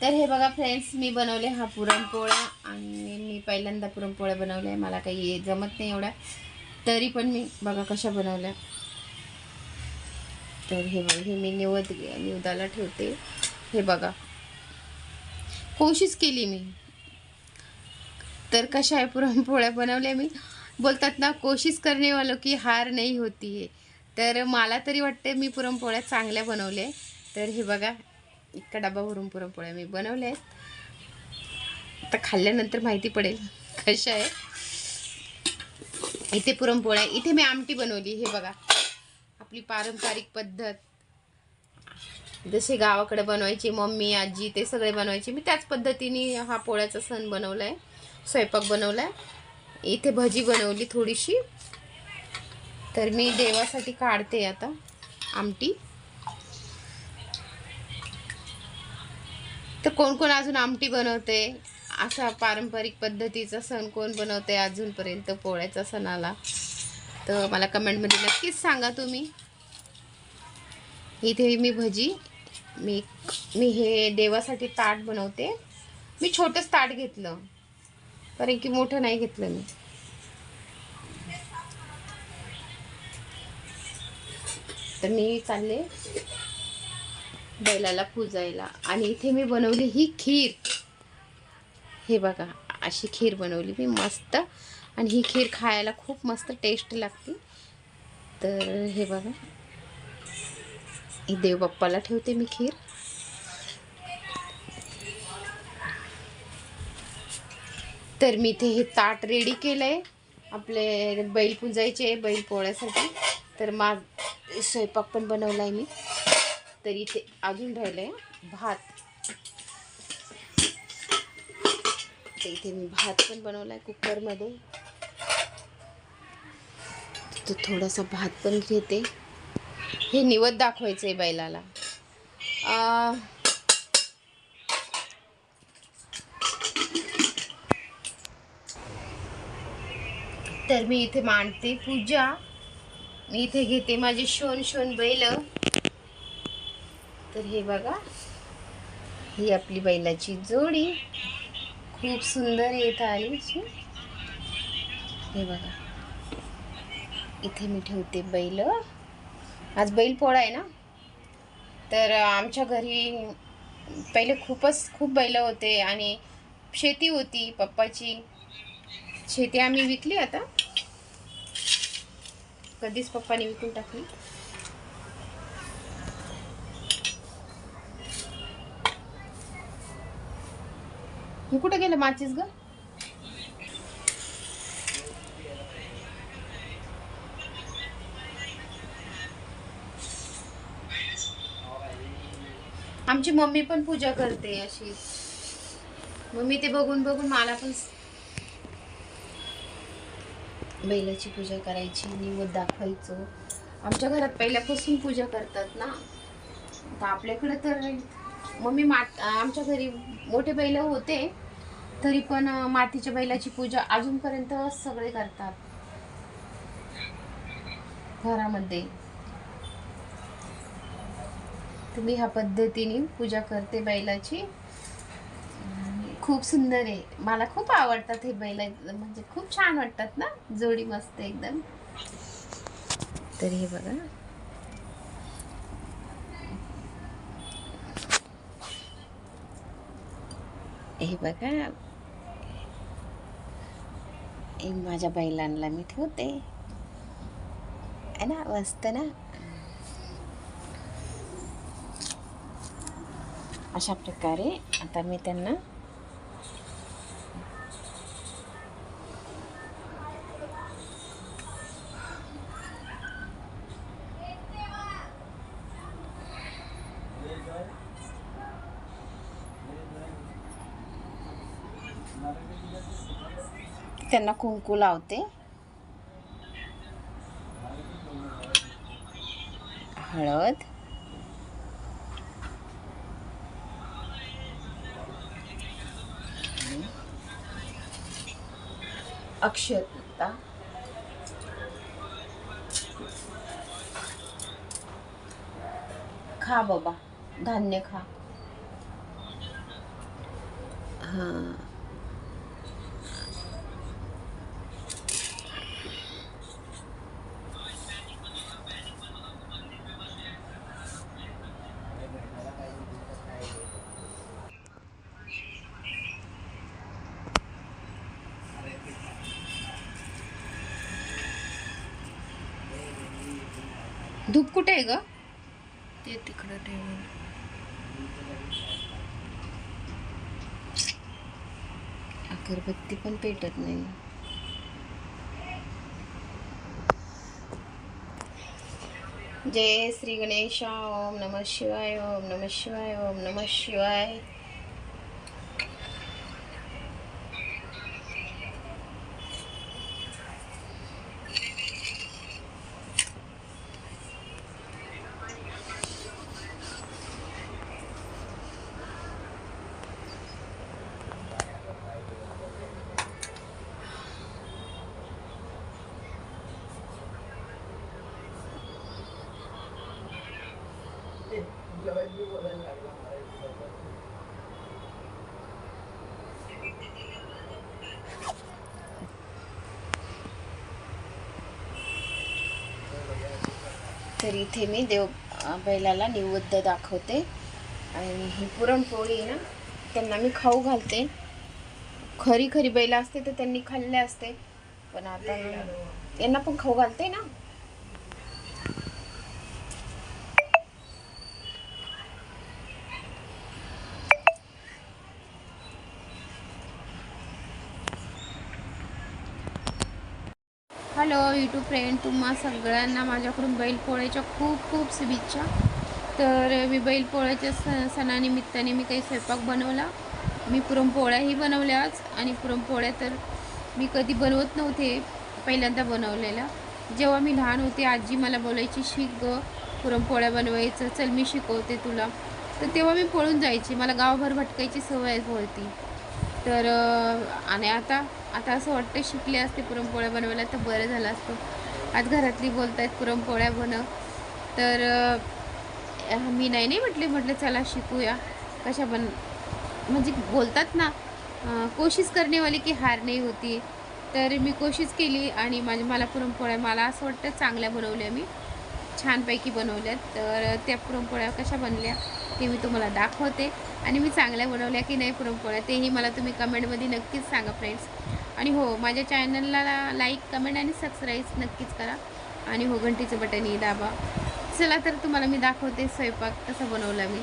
तर हे बघा फ्रेंड्स मी बनवले हा पुरणपोळ्या आणि मी पहिल्यांदा पुरणपोळ्या बनवल्या. मला काही जमत नाही एवढ्या. तरी पण मी बघा कशा बनवल्या. तर हे बघा हे मी निवद निवदाला ठेवते. हे बघा. कोशिश केली मी. तर कशा आहे पुरणपोळ्या बनवल्या मी? बोलतात ना कोशिश करणे वालो की हार नाही होती है तर मला तरी वाटते मी पुरणपोळ्या चांगल्या बनवल्या. तर हे बघा इतका डबा भरून पुरणपोळ्या मी बनवल्या आहेत. आता खाल्ल्यानंतर माहिती पडेल कशा आहे इथे पुरणपोळ्या इथे मी आमटी बनवली हे बघा. आपली पारंपरिक पद्धत. जसे गावाकडे बनवायची मम्मी आजी ते सगळे बनवायचे. मी त्याच पद्धतीने हा पोळ्याचा सण बनवला आहे स्वयंपाक बनवला आहे इथे भजी बनवली थोडीशी. तर मी देवासाठी काढते आता आमटी. तर कोण कोण अजून आमटी बनवते? असा पारंपरिक पद्धतीचा सण कोण बनवते अजूनपर्यंत पोळ्याचा सणाला? तर मला कमेंटमध्ये नक्कीच सांगा तुम्ही. इथे मी भजी मी मी हे देवासाठी ताट बनवते. मी छोटंच ताट घेतलं कारण की मोठं नाही घेतलं मी. तर मी चालले. बैलाला पूजायला. आणि इथे मी बनवली ही खीर. हे बघा अशी खीर बनवली मी मस्त. आणि ही खीर खायला खूप मस्त टेस्ट लागते. तर हे बघा. ही देवबाप्पाला ठेवते मी खीर. तर मी इथे हे ताट रेडी केलं आहे आपले बैल पुजायचे बैल पोळ्यासाठी. तर मा स्वयंपाक पण बनवला आहे मी. तर इथे अजून राहिलंय भात. तर इथे मी भात पण बनवलाय कुकरमध्ये तर थोडासा भात पण घेते. हे निवत दाखवायचं आहे बैलाला तर मी इथे मांडते पूजा. मी इथे घेते माझे शोन शोन बैल. तर हे बघा. ही आपली बैलाची जोडी. खूप सुंदर येत आली हे बघा. इथे मी ठेवते बैल. आज बैल पोळा आहे ना? तर आमच्या घरी पहिले खूपच खूप बैल होते आणि शेती होती पप्पाची. शेती आम्ही विकली आता. कधीच पप्पाने विकून टाकली. हे कुठं गेलं माचीस ग? आमची मम्मी पण पूजा करते अशी. मम्मी ते बघून बघून मला पण बैलाची पूजा करायची निवद दाखवायचो. आमच्या घरात पहिल्यापासून पूजा करतात ना. तर आपल्याकडे तर मम्मी मात आमच्या घरी मोठे बैल होते. तरी पण मातीच्या बैलाची पूजा अजूनपर्यंत सगळे करतात. घरामध्ये. तुम्ही ह्या पद्धतीने पूजा करते बैलाची. खूप सुंदर आहे. मला खूप आवडतात हे बैल म्हणजे खूप छान वाटतात ना? जोडी मस्त एकदम. तर हे बघा. हे बघा. हे माझ्या बैलांना मी ठेवते. आहे ना मस्त ना? अशा प्रकारे आता मी त्यांना त्यांना कुंकू लावते. हळद. अक्षता खा बाबा धान्य खा. हां. धूप कुठे आहे ग? ते तिकडं ठेवून. अगरबत्ती पण पेटत नाही. जय श्री गणेश ओम नम शिवाय ओम नम शिवाय ओम नम शिवाय. तर इथे मी देव बैलाला निवेद्य दाखवते. आणि ही पुरणपोळी ना त्यांना मी खाऊ घालते. खरी खरी बैल असते तर त्यांनी खाल्ले असते. पण आता यांना पण खाऊ घालते ना? हॅलो यूट्यूब फ्रेंड तुम्हा सगळ्यांना माझ्याकडून बैलपोळ्याच्या खूप खूप शुभेच्छा. तर मी बैलपोळ्याच्या स सणानिमित्ताने मी काही स्वयंपाक बनवला. मी पुरणपोळ्याही बनवल्या आज. आणि पुरणपोळ्या तर मी कधी बनवत नव्हते पहिल्यांदा बनवलेल्या. जेव्हा मी लहान होते आजी मला बोलायची शिक ग पुरणपोळ्या बनवायचं. चल मी शिकवते तुला. तर तेव्हा मी पळून जायची. मला गावभर भटकायची सवय होती. तर आणि आता आता असं वाटतं शिकले असते पुरणपोळ्या बनवायला तर बरं झालं असतं. आज घरातली बोलत आहेत पुरणपोळ्या बनव. तर मी नाही नाही म्हटले म्हटलं चला शिकूया. कशा बन म्हणजे बोलतात ना कोशिश करणेवाली की हार नाही होती. तर मी कोशिश केली आणि माझ्या मला पुरणपोळ्या मला असं वाटतं चांगल्या बनवल्या मी. छानपैकी बनवल्यात. तर त्या पुरणपोळ्या कशा बनल्या ते मी तुम्हाला दाखवते. आणि मी चांगल्या बनवल्या की नाही पुरणपोळ्या तेही मला तुम्ही कमेंटमध्ये नक्कीच सांगा फ्रेंड्स आणि हो माझ्या चॅनलला लाईक कमेंट आणि सबस्क्राईब नक्कीच करा. आणि हो घंटीचं बटनही दाबा. चला तर तुम्हाला मी दाखवते स्वयंपाक कसा बनवला मी.